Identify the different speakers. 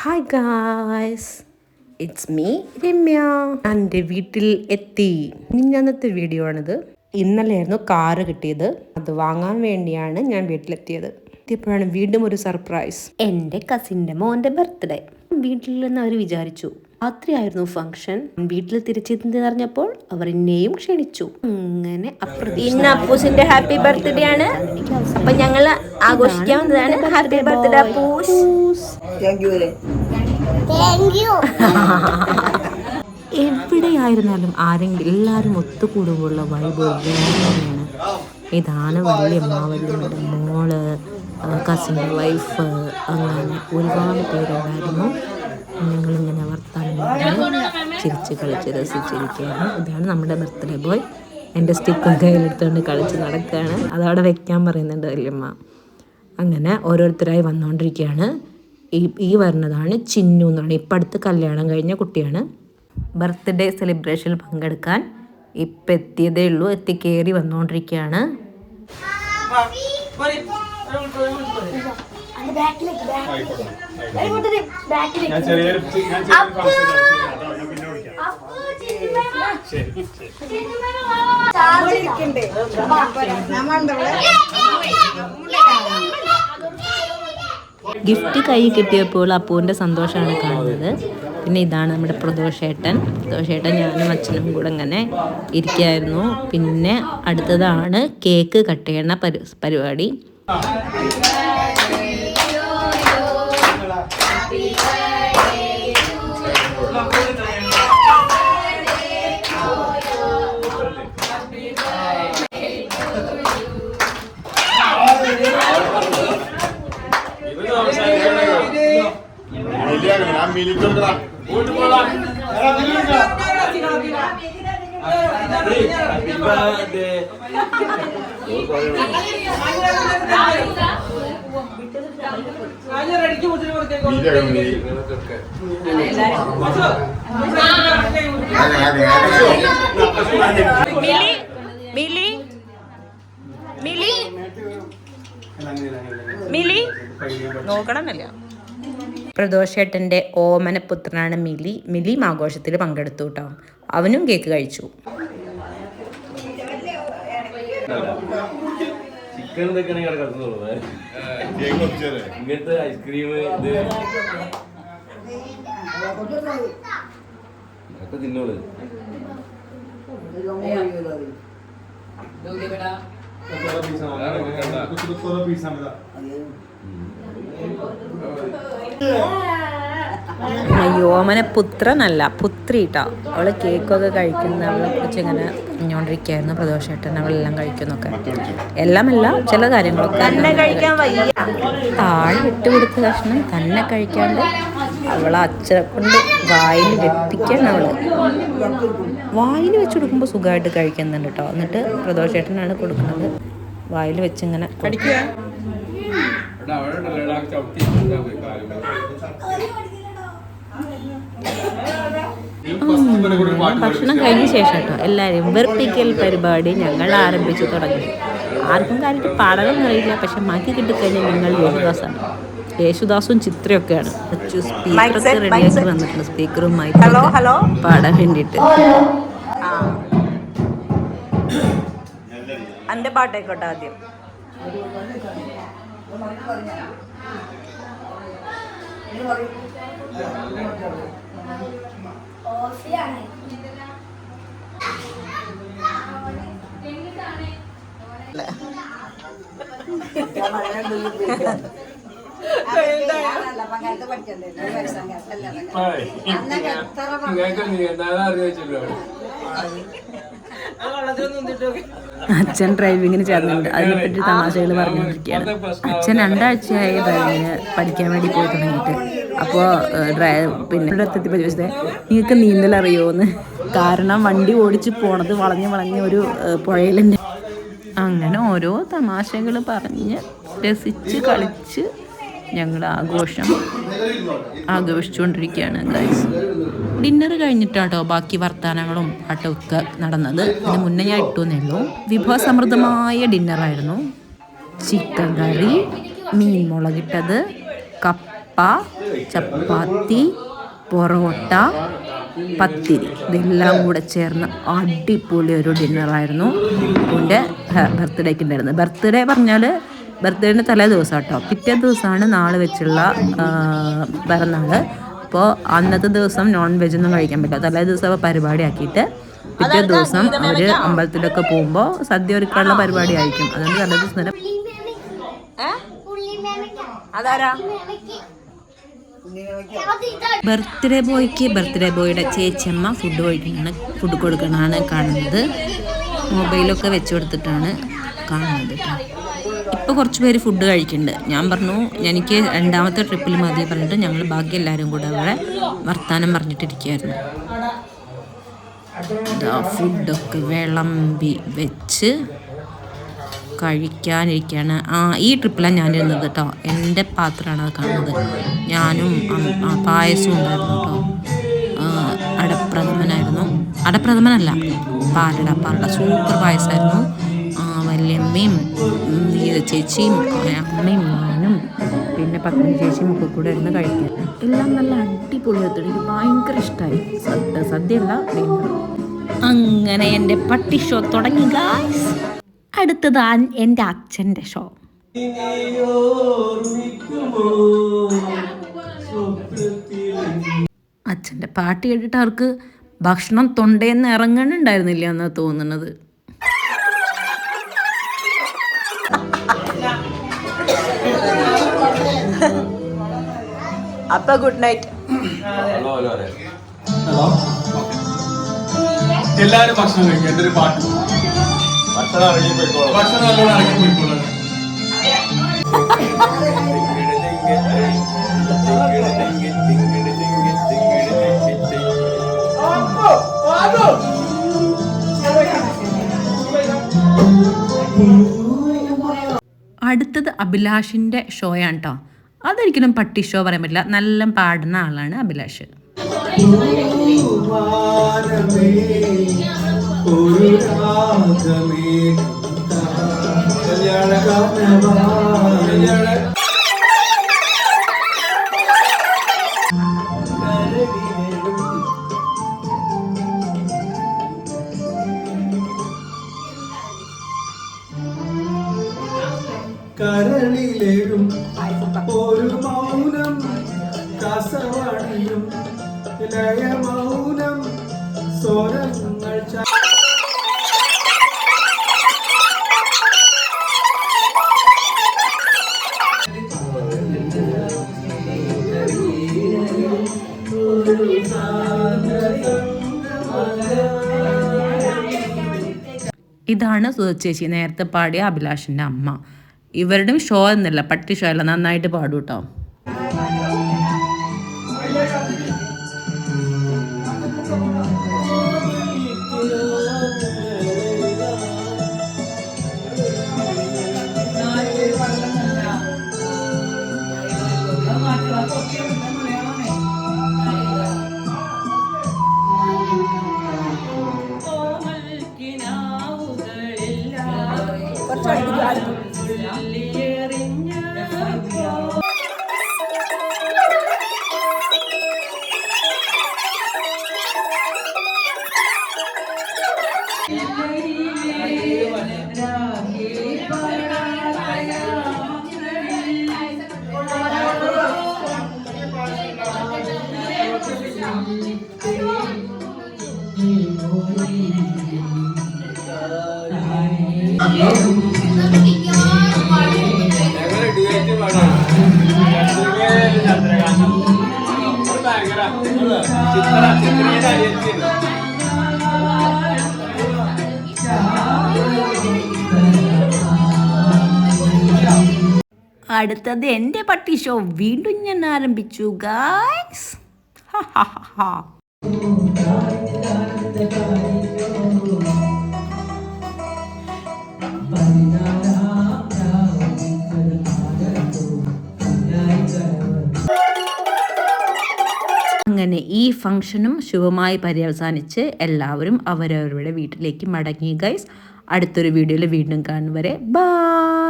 Speaker 1: Hi guys it's me Ramya എന്റെ വീട്ടിൽ എത്തി. ഇന്നത്തെ വീഡിയോ ആണിത്. ഇന്നലെയായിരുന്നു കാറ് കിട്ടിയത്. അത് വാങ്ങാൻ വേണ്ടിയാണ് ഞാൻ വീട്ടിലെത്തിയത്. എത്തിയപ്പോഴാണ് വീണ്ടും ഒരു സർപ്രൈസ് എന്റെ കസിന്റെ മോന്റെ ബർത്ത്ഡേ വീട്ടിൽ നിന്ന് അവർ വിചാരിച്ചു രാത്രിയായിരുന്നു ഫംഗ്ഷൻ വീട്ടിൽ തിരിച്ചെത്തി അറിഞ്ഞപ്പോൾ അവർ എന്നെയും ക്ഷണിച്ചു. അങ്ങനെ
Speaker 2: ഇന്ന് അപ്പൂസിന്റെ ഹാപ്പി ബർത്ത്ഡേ ആണ്. അപ്പൊ ഞങ്ങൾ ആഘോഷിക്കാൻ വന്നതാണ്. Happy birthday Appus.
Speaker 1: എവിടെയായിരുന്നാലും ആരെങ്കിലും എല്ലാവരും ഒത്തുകൂടുമ്പോഴുള്ള വൈബ് തന്നെയാണ് ഇതാണ് വലിയ അമ്മാവതിയുടെ മോൾ കസിന്റെ വൈഫ് അങ്ങനെ ഒരുപാട് പേരുണ്ടായിരുന്നു. ഞങ്ങൾ ചിരിച്ച് കളിച്ച് രസിച്ചിരിക്കുകയാണ്. ഇതാണ് നമ്മുടെ ബർത്ത്ഡേ ബോയ് എന്റെ സ്റ്റിക്കും കയ്യിലെടുത്തുകൊണ്ട് കളിച്ച് നടക്കുകയാണ്. അതവിടെ വെക്കാൻ പറയുന്നുണ്ട് വല്യമ്മ. അങ്ങനെ ഓരോരുത്തരായി വന്നുകൊണ്ടിരിക്കുകയാണ്. ഈ ഈ വരുന്നതാണ് ചിന്നു എന്ന് പറയുന്നത് ഇപ്പം അടുത്ത് കല്യാണം കഴിഞ്ഞ കുട്ടിയാണ്. ബർത്ത്ഡേ സെലിബ്രേഷനിൽ പങ്കെടുക്കാൻ ഇപ്പം എത്തിയതേ ഉള്ളൂ. എത്തിക്കേറി വന്നുകൊണ്ടിരിക്കുകയാണ്. ഗിഫ്റ്റ് കൈ കിട്ടിയപ്പോൾ അപ്പൂവിന്റെ സന്തോഷമാണ് കാണുന്നത്. പിന്നെ ഇതാണ് നമ്മുടെ പ്രദോഷേട്ടൻ. പ്രദോഷേട്ടൻ ഞാനും അച്ഛനും കൂടെ ഇങ്ങനെ ഇരിക്കുകയായിരുന്നു പിന്നെ അടുത്തതാണ് കേക്ക് കട്ട് ചെയ്യുന്ന പരി പരിപാടി.
Speaker 2: മിലി മിലി മിലി മിലി നോക്കണമെന്നില്ല.
Speaker 1: പ്രദോഷേട്ടന്റെ ഓമനപുത്രനാണ് മിലി. മിലിയും ആഘോഷത്തിൽ പങ്കെടുത്തു കേട്ടോ. അവനും കേക്ക് കഴിച്ചു.
Speaker 3: ചിക്കൻ ഇതൊക്കെയാണ് ഇവിടെ കിടക്കുന്നത് ഇങ്ങനത്തെ ഐസ്ക്രീം ഇത് ഒക്കെ തിന്നോളൂ.
Speaker 1: അയ്യോ ഓമന പുത്രനല്ല പുത്രി കേട്ടോ അവൾ കേക്കൊക്കെ കഴിക്കുന്ന അവളെ കുറിച്ച് ഇങ്ങനെ പറഞ്ഞുകൊണ്ടിരിക്കുകയായിരുന്നു പ്രദോഷേട്ടൻ അവളെല്ലാം കഴിക്കുന്നൊക്കെ. എല്ലാമല്ല ചില കാര്യങ്ങളൊക്കെ
Speaker 2: താഴെ കഴിക്കാൻ വയ്യ.
Speaker 1: താഴെ വിട്ടുകൊടുത്ത കഷ്ണം തന്നെ കഴിക്കാണ്ട് അവളെ അച്ഛനെ കൊണ്ട് വായിൽ വെപ്പിക്കാൻ അവൾ. വായിൽ വെച്ച് കൊടുക്കുമ്പോൾ സുഖമായിട്ട് കഴിക്കുന്നുണ്ട് കേട്ടോ എന്നിട്ട് പ്രദോഷേട്ടനാണ് കൊടുക്കുന്നത്. വായിൽ വെച്ച് ഇങ്ങനെ ഭക്ഷണം കഴിഞ്ഞ ശേഷം കേട്ടോ എല്ലാവരും വെറുപ്പിക്കൽ പരിപാടി ഞങ്ങൾ ആരംഭിച്ചു തുടങ്ങി. ആർക്കും കാര്യമായിട്ട് പാടകം അറിയില്ല. പക്ഷെ മാറ്റി കിട്ടിക്കഴിഞ്ഞാൽ ഞങ്ങൾ യേശുദാസാണ്. യേശുദാസും ചിത്രയൊക്കെയാണ്. സ്പീക്കറൊക്കെ റെഡിയാക്കി വന്നിട്ടുണ്ട്. സ്പീക്കറും
Speaker 2: ഹലോ ഹലോ
Speaker 1: പാടാൻ വേണ്ടിയിട്ട്.
Speaker 2: എന്റെ പാട്ടായിക്കോട്ടെ ആദ്യം.
Speaker 1: അച്ഛൻ ഡ്രൈവിങ്ങിന് ചേർന്നുണ്ട് അതിനെപ്പറ്റി തമാശകൾ പറഞ്ഞുകൊണ്ടിരിക്കുകയാണ് അച്ഛൻ രണ്ടാഴ്ചയായി ഡ്രൈവിങ്ങിന് പഠിക്കാൻ വേണ്ടി പോയി തുടങ്ങിയിട്ട്. അപ്പോൾ ഡ്രൈവ് പിന്നെ എത്തിയപ്പോൾ ചോദിച്ചത് നിങ്ങൾക്ക് നീന്തൽ അറിയുമോന്ന് കാരണം വണ്ടി ഓടിച്ച് പോണത് വളഞ്ഞ് വളഞ്ഞ് ഒരു പുഴയിലുണ്ട് അങ്ങനെ ഓരോ തമാശകൾ പറഞ്ഞ് രസിച്ച് കളിച്ച് ഞങ്ങൾ ആഘോഷം ആഘോഷിച്ചുകൊണ്ടിരിക്കുകയാണ് ഗൈസ് ഡിന്നർ കഴിഞ്ഞിട്ടാട്ടോ ബാക്കി വർത്തമാനങ്ങളും പാട്ടൊക്കെ നടന്നത്. അതിന് മുന്നേ ഞാൻ ഇട്ടു എന്നുള്ളൂ വിഭവസമൃദ്ധമായ ഡിന്നറായിരുന്നു ചിക്കൻ കറി മീൻ മുളകിട്ടത് കപ്പ ചപ്പാത്തി പൊറോട്ട പത്തിരി. ഇതെല്ലാം കൂടെ ചേർന്ന് അടിപൊളി ഒരു ഡിന്നറായിരുന്നു എന്റെ ബർത്ത്ഡേക്ക് ഉണ്ടായിരുന്നത്. ബർത്ത്ഡേ പറഞ്ഞാൽ ബർത്ത്ഡേന്റെ തലേ ദിവസം കേട്ടോ പിറ്റേ ദിവസമാണ് നാളെ വെച്ചുള്ള പിറന്നാൾ അപ്പോൾ അന്നത്തെ ദിവസം നോൺ വെജ് ഒന്നും കഴിക്കാൻ പറ്റില്ല. തലേ ദിവസം പരിപാടി ആക്കിയിട്ട് പിറ്റേ ദിവസം അവർ അമ്പലത്തിലൊക്കെ പോകുമ്പോൾ സദ്യ ഒരുക്കാനുള്ള പരിപാടി ആയിരിക്കും. അതുകൊണ്ട് തലേ ദിവസം തന്നെ
Speaker 2: അതാരാ?
Speaker 1: ബർത്ത്ഡേ ബോയ്ക്ക് ബർത്ത്ഡേ ബോയുടെ ചേച്ചിയമ്മ ഫുഡ് കഴിക്കുന്നതാണ് ഫുഡ് കൊടുക്കണതാണ് കാണുന്നത്. മൊബൈലൊക്കെ വെച്ച് കൊടുത്തിട്ടാണ് കാണുന്നത് ഇപ്പോൾ കുറച്ച് പേര് ഫുഡ് കഴിക്കുന്നുണ്ട്. ഞാൻ പറഞ്ഞു എനിക്ക് രണ്ടാമത്തെ ട്രിപ്പിൽ മതി പറഞ്ഞിട്ട് ഞങ്ങൾ ബാക്കി എല്ലാവരും കൂടെ അവിടെ വർത്തമാനം പറഞ്ഞിട്ടിരിക്കുകയായിരുന്നു. ഫുഡൊക്കെ വിളമ്പി വെച്ച് കഴിക്കാനിരിക്കുകയാണ്. ആ ഈ ട്രിപ്പിലാണ് ഞാനിരുന്നത് കേട്ടോ. എന്റെ പാത്രമാണ് അത് കാണുന്നത്. ഞാനും പായസവും ഉണ്ടായിരുന്നു കേട്ടോ. ആ, അടപ്രഥമനായിരുന്നു അടപ്രഥമനല്ല പാലട പാലട സൂപ്പർ പായസമായിരുന്നു വല്യമ്മയും ഗീത ചേച്ചിയും അമ്മയും ഞാനും പിന്നെ പത്നി ചേച്ചിയും ഒക്കെ കൂടെ ഇരുന്ന് കഴിക്കും. എല്ലാം നല്ല അടിപൊളിയായിട്ട് എനിക്ക് ഭയങ്കര ഇഷ്ടമായി സദ്യ സദ്യയല്ല അങ്ങനെ എന്റെ പട്ടി ഷോ തുടങ്ങി ഗായ്സ് അടുത്തത് എന്റെ അച്ഛന്റെ ഷോ അച്ഛന്റെ പാട്ട് കേട്ടിട്ട് അവർക്ക് ഭക്ഷണം തൊണ്ടേന്ന് ഇറങ്ങണുണ്ടായിരുന്നില്ല എന്നാണ് തോന്നുന്നത്
Speaker 2: അപ്പൊ ഗുഡ് നൈറ്റ്.
Speaker 3: ഹലോ. ഹലോ അറിയാം
Speaker 4: ഹലോ എല്ലാരും ഭക്ഷണം കഴിക്കും. എന്തൊരു പാട്ട്.
Speaker 3: ഭക്ഷണം ഇറങ്ങി പോയിക്കോളാം.
Speaker 4: ഭക്ഷണം നല്ലോണം ഇറങ്ങി പോയിക്കോളാം.
Speaker 1: അടുത്തത് അഭിലാഷിന്റെ ഷോയാണ് കേട്ടോ അതൊരിക്കലും പട്ടി ഷോ പറയാൻ പറ്റില്ല. നല്ല പാടുന്ന ആളാണ് അഭിലാഷ്.
Speaker 4: കല്യാണ കസവണിയും മൗനം സ്വരങ്ങൾ
Speaker 1: ഇതാണ് സുധ ചേച്ചി നേരത്തെ പാടിയ അഭിലാഷിന്റെ അമ്മ. ഇവരുടെയും ഷോ എന്നല്ല പട്ടി ഷോ അല്ല. നന്നായിട്ട് പാടും കേട്ടോ
Speaker 4: ചിത്ര
Speaker 1: അടുത്തത് എന്റെ പട്ടി ഷോ. വീണ്ടും ഞാൻ ആരംഭിച്ചു ഗായ്സ് അങ്ങനെ ഈ ഫംഗ്ഷനും ശുഭമായി പര്യവസാനിച്ച് എല്ലാവരും അവരവരുടെ വീട്ടിലേക്ക് മടങ്ങി. ഗൈസ് അടുത്തൊരു വീഡിയോയിൽ വീണ്ടും കാണും വരെ. ബൈ